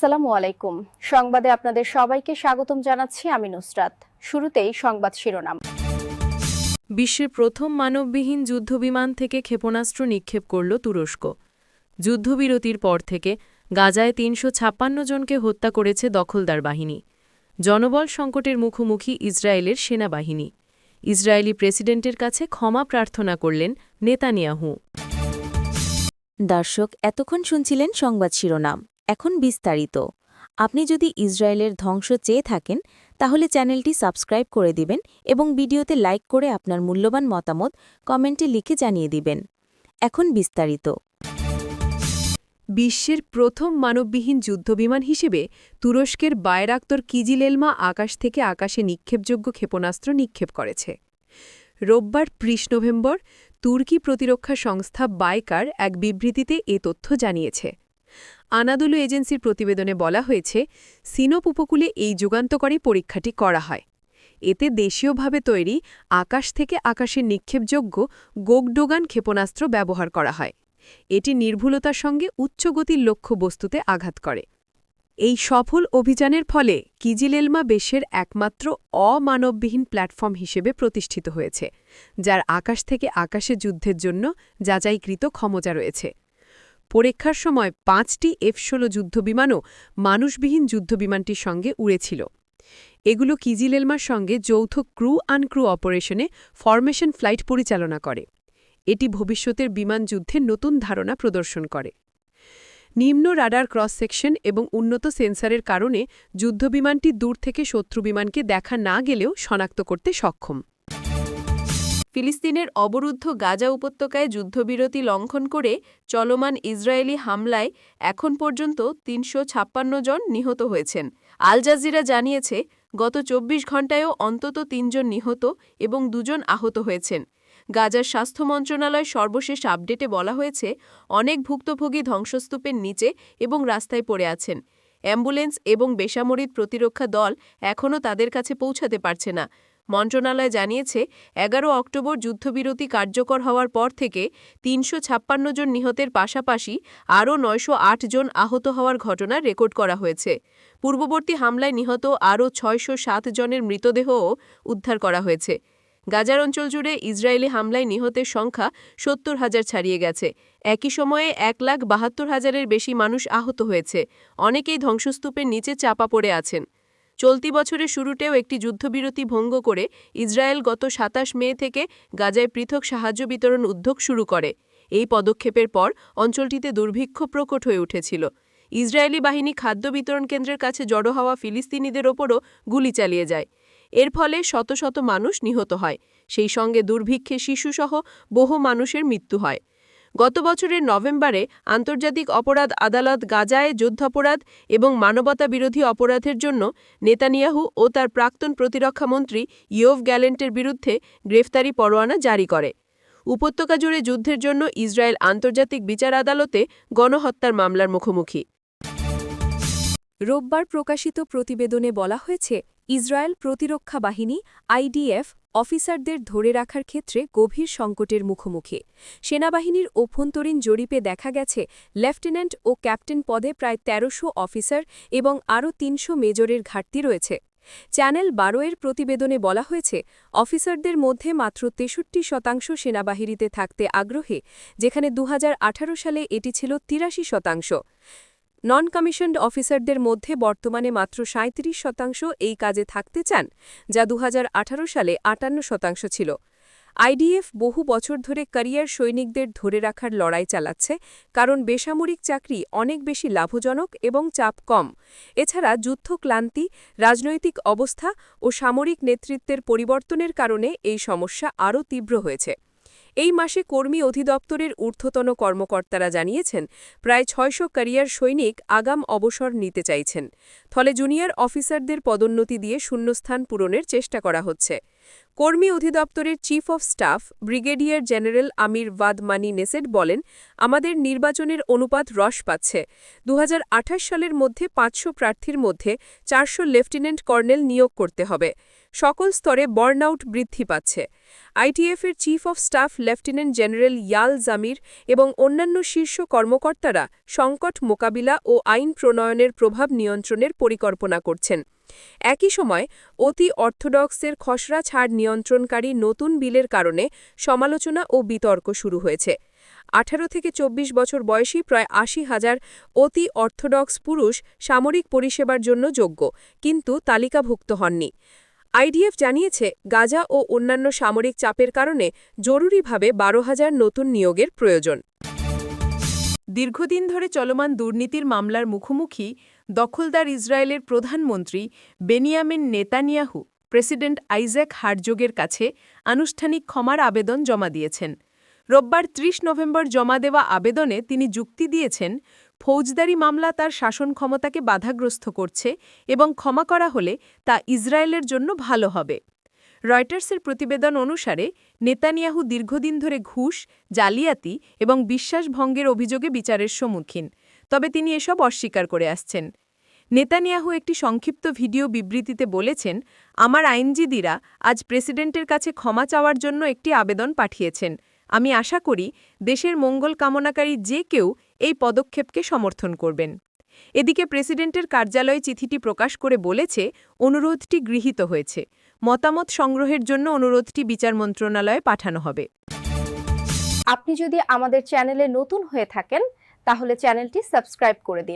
আসসালামু আলাইকুম। সংবাদে আপনাদের সবাইকে স্বাগতম জানাচ্ছি আমি নুসরাত। শুরুতেই সংবাদ শিরোনাম। বিশ্বের প্রথম মানববিহীন যুদ্ধবিমান থেকে ক্ষেপণাস্ত্র নিক্ষেপ করল তুরস্ক। যুদ্ধবিরতির পর থেকে গাজায় তিনশো ছাপ্পান্ন জনকে হত্যা করেছে দখলদার বাহিনী। জনবল সংকটের মুখোমুখি ইসরায়েলের সেনাবাহিনী। ইসরায়েলি প্রেসিডেন্টের কাছে ক্ষমা প্রার্থনা করলেন নেতানিয়াহু। দর্শক এতক্ষণ শুনছিলেন সংবাদ শিরোনাম। এখন বিস্তারিত। আপনি যদি ইসরায়েলের ধ্বংস চেয়ে থাকেন, তাহলে চ্যানেলটি সাবস্ক্রাইব করে দিবেন এবং ভিডিওতে লাইক করে আপনার মূল্যবান মতামত কমেন্টে লিখে জানিয়ে দিবেন। এখন বিস্তারিত। বিশ্বের প্রথম মানববিহীন যুদ্ধবিমান হিসেবে তুরস্কের বায়রাক্তর কিজিলেলমা আকাশ থেকে আকাশে নিক্ষেপযোগ্য ক্ষেপণাস্ত্র নিক্ষেপ করেছে। রোববার ত্রিশ নভেম্বর তুর্কি প্রতিরক্ষা সংস্থা বাইকার এক বিবৃতিতে এ তথ্য জানিয়েছে। আনাদুলু এজেন্সির প্রতিবেদনে বলা হয়েছে, সিনোপ উপকূলে এই যুগান্তকারী পরীক্ষাটি করা হয়। এতে দেশীয়ভাবে তৈরি, আকাশ থেকে আকাশে নিক্ষেপযোগ্য গোগডোগান ক্ষেপণাস্ত্র ব্যবহার করা হয়। এটি নির্ভুলতার সঙ্গে উচ্চগতির লক্ষ্যবস্তুতে আঘাত করে। এই সফল অভিযানের ফলে কিজিলেলমা বেশের একমাত্র অমানববিহীন প্ল্যাটফর্ম হিসেবে প্রতিষ্ঠিত হয়েছে, যার আকাশ থেকে আকাশে যুদ্ধের জন্য যাচাইকৃত ক্ষমতা রয়েছে। পরীক্ষার সময় পাঁচটি এফ ষোলো যুদ্ধবিমানও মানুষবিহীন যুদ্ধবিমানটির সঙ্গে উড়েছিল। এগুলো কিজিলেলমার সঙ্গে যৌথ ক্রু আনক্রু অপারেশনে ফরমেশন ফ্লাইট পরিচালনা করে। এটি ভবিষ্যতের বিমান যুদ্ধে নতুন ধারণা প্রদর্শন করে। নিম্ন রাডার ক্রস সেকশন এবং উন্নত সেন্সারের কারণে যুদ্ধবিমানটি দূর থেকে শত্রু বিমানকে দেখা না গেলেও শনাক্ত করতে সক্ষম। ফিলিস্তিনের অবরুদ্ধ গাজা উপত্যকায় যুদ্ধবিরতি লঙ্ঘন করে চলমান ইসরায়েলি হামলায় এখন পর্যন্ত তিনশো ছাপ্পান্ন জন নিহত হয়েছেন। আল জাজিরা জানিয়েছে, গত চব্বিশ ঘণ্টায়ও অন্তত তিনজন নিহত এবং দুজন আহত হয়েছেন। গাজার স্বাস্থ্য মন্ত্রণালয় সর্বশেষ আপডেটে বলা হয়েছে, অনেক ভুক্তভোগী ধ্বংসস্তূপের নিচে এবং রাস্তায় পড়ে আছেন। অ্যাম্বুলেন্স এবং বেসামরিক প্রতিরক্ষা দল এখনও তাদের কাছে পৌঁছাতে পারছে না। মন্ত্রণালয় জানিয়েছে, এগারো অক্টোবর যুদ্ধবিরতি কার্যকর হওয়ার পর থেকে তিনশো ছাপ্পান্ন জন নিহতের পাশাপাশি আরও নয়শো আট জন আহত হওয়ার ঘটনা রেকর্ড করা হয়েছে। পূর্ববর্তী হামলায় নিহত আরও ছয়শো সাত জনের মৃতদেহও উদ্ধার করা হয়েছে। গাজার অঞ্চল জুড়ে ইসরায়েলি হামলায় নিহতের সংখ্যা সত্তর হাজার ছাড়িয়ে গেছে। একই সময়ে এক লাখ বাহাত্তর হাজারের বেশি মানুষ আহত হয়েছে। অনেকেই ধ্বংসস্তূপের নিচে চাপা পড়ে আছেন। চলতি বছরের শুরুতেও একটি যুদ্ধবিরতি ভঙ্গ করে ইসরায়েল গত সাতাশ মে থেকে গাজায় পৃথক সাহায্য বিতরণ উদ্যোগ শুরু করে। এই পদক্ষেপের পর অঞ্চলটিতে দুর্ভিক্ষ প্রকট হয়ে উঠেছিল। ইসরায়েলি বাহিনী খাদ্য বিতরণ কেন্দ্রের কাছে জড়ো হওয়া ফিলিস্তিনিদের ওপরও গুলি চালিয়ে যায়। এর ফলে শত শত মানুষ নিহত হয়। সেই সঙ্গে দুর্ভিক্ষে শিশুসহ বহু মানুষের মৃত্যু হয়। গত বছরের নভেম্বরে আন্তর্জাতিক অপরাধ আদালত গাজায় যুদ্ধাপরাধ এবং মানবতা বিরোধী অপরাধের জন্য নেতানিয়াহু ও তার প্রাক্তন প্রতিরক্ষামন্ত্রী ইয়োভ গ্যালেন্টের বিরুদ্ধে গ্রেফতারি পরোয়ানা জারি করে। উপত্যকা জুড়ে যুদ্ধের জন্য ইসরায়েল আন্তর্জাতিক বিচার আদালতে গণহত্যার মামলার মুখোমুখি। রোববার প্রকাশিত প্রতিবেদনে বলা হয়েছে ইসরায়েল প্রতিরক্ষা বাহিনী, আইডিএফ, অফিসারদের ধরে রাখার ক্ষেত্রে গভীর সংকটের মুখোমুখি। সেনাবাহিনীর অভ্যন্তরীণ জরিপে দেখা গেছে, লেফটেন্যান্ট ও ক্যাপ্টেন পদে প্রায় তেরোশো অফিসার এবং আরও তিনশো মেজরের ঘাটতি রয়েছে। চ্যানেল বারোয়ের প্রতিবেদনে বলা হয়েছে, অফিসারদের মধ্যে মাত্র তেষট্টি শতাংশ সেনাবাহিনীতে থাকতে আগ্রহী, যেখানে দু হাজার আঠারো সালে এটি ছিল তিরাশি শতাংশ। নন কমিশনড অফিসারদের মধ্যে বর্তমানে মাত্র সাঁত্রিশ শতাংশ এই কাজে থাকতে চান, যা দু হাজার আঠারো সালে আটান্ন শতাংশ ছিল। আইডিএফ বহু বছর ধরে ক্যারিয়ার সৈনিকদের ধরে রাখার লড়াই চালাচ্ছে, কারণ বেসামরিক চাকরি অনেক বেশি লাভজনক এবং চাপ কম। এছাড়া যুদ্ধ ক্লান্তি, রাজনৈতিক অবস্থা ও সামরিক নেতৃত্বের পরিবর্তনের কারণে এই সমস্যা আরও তীব্র হয়েছে। এই মাসে কর্মী অধিদপ্তরের ঊর্ধ্বতন কর্মকর্তারা জানিয়েছেন, প্রায় ছয়শো ক্যারিয়ার সৈনিক আগাম অবসর নিতে চাইছেন। ফলে জুনিয়র অফিসারদের পদোন্নতি দিয়ে শূন্যস্থান পূরণের চেষ্টা করা হচ্ছে। কর্মী অধিদপ্তরের chief of staff, brigadier general Amir ওয়াদমানি Knesset বলেন, আমাদের নির্বাচনের অনুপাত হ্রস পাচ্ছে। দু হাজার আঠাশ সালের মধ্যে পাঁচশো প্রার্থীর মধ্যে চারশো লেফটেন্যান্ট কর্নেল নিয়োগ করতে হবে। সকল স্তরে বার্নআউট বৃদ্ধি পাচ্ছে। আইটিএফের chief of staff lieutenant general Eyal Zamir এবং অন্যান্য শীর্ষ কর্মকর্তারা সংকট মোকাবিলা ও আইন প্রণয়নের প্রভাব নিয়ন্ত্রণের পরিকল্পনা করছেন। একই সময়, অতি অর্থোডক্সের খসড়া ছাড় নিয়ন্ত্রণকারী নতুন বিলের কারণে সমালোচনা ও বিতর্ক শুরু হয়েছে। আঠারো থেকে ২৪ বছর বয়সী প্রায় আশি হাজার অতি অর্থোডক্স পুরুষ সামরিক পরিষেবার জন্য যোগ্য, কিন্তু তালিকাভুক্ত হননি। আইডিএফ জানিয়েছে, গাজা ও অন্যান্য সামরিক চাপের কারণে জরুরিভাবে বারো হাজার নতুন নিয়োগের প্রয়োজন। দীর্ঘদিন ধরে চলমান দুর্নীতির মামলার মুখোমুখি দখলদার ইসরায়েলের প্রধানমন্ত্রী বেনিয়ামিন নেতানিয়াহু, প্রেসিডেন্ট আইজ্যাক হারজোগের কাছে আনুষ্ঠানিক ক্ষমার আবেদন জমা দিয়েছেন। রোববার ৩০ নভেম্বর জমা দেওয়া আবেদনে তিনি যুক্তি দিয়েছেন ফৌজদারি মামলা তার শাসন ক্ষমতাকে বাধাগ্রস্ত করছে এবং ক্ষমা করা হলে তা ইসরায়েলের জন্য ভালো হবে। রয়টার্সের প্রতিবেদন অনুসারে, নেতানিয়াহু দীর্ঘদিন ধরে ঘুষ, জালিয়াতি এবং বিশ্বাসভঙ্গের অভিযোগে বিচারের সম্মুখীন, তবে তিনি এসব অস্বীকার করে আসছেন। নেতানিয়াহু একটি সংক্ষিপ্ত ভিডিও বিবৃতিতে বলেছেন, আমার আইনজীবীরা আজ প্রেসিডেন্টের কাছে ক্ষমা চাওয়ার জন্য একটি আবেদন পাঠিয়েছেন। আমি আশা করি দেশের মঙ্গল কামনাকারী যে কেউ এই পদক্ষেপকে সমর্থন করবেন। এদিকে প্রেসিডেন্টের কার্যালয়ে চিঠিটি প্রকাশ করে বলেছে, অনুরোধটি গৃহীত হয়েছে। মতামত সংগ্রহের জন্য অনুরোধটি বিচার মন্ত্রণালয়ে পাঠানো হবে। আপনি যদি আমাদের চ্যানেলে নতুন হয়ে থাকেন, তাহলে চ্যানেলটি সাবস্ক্রাইব করে দিন।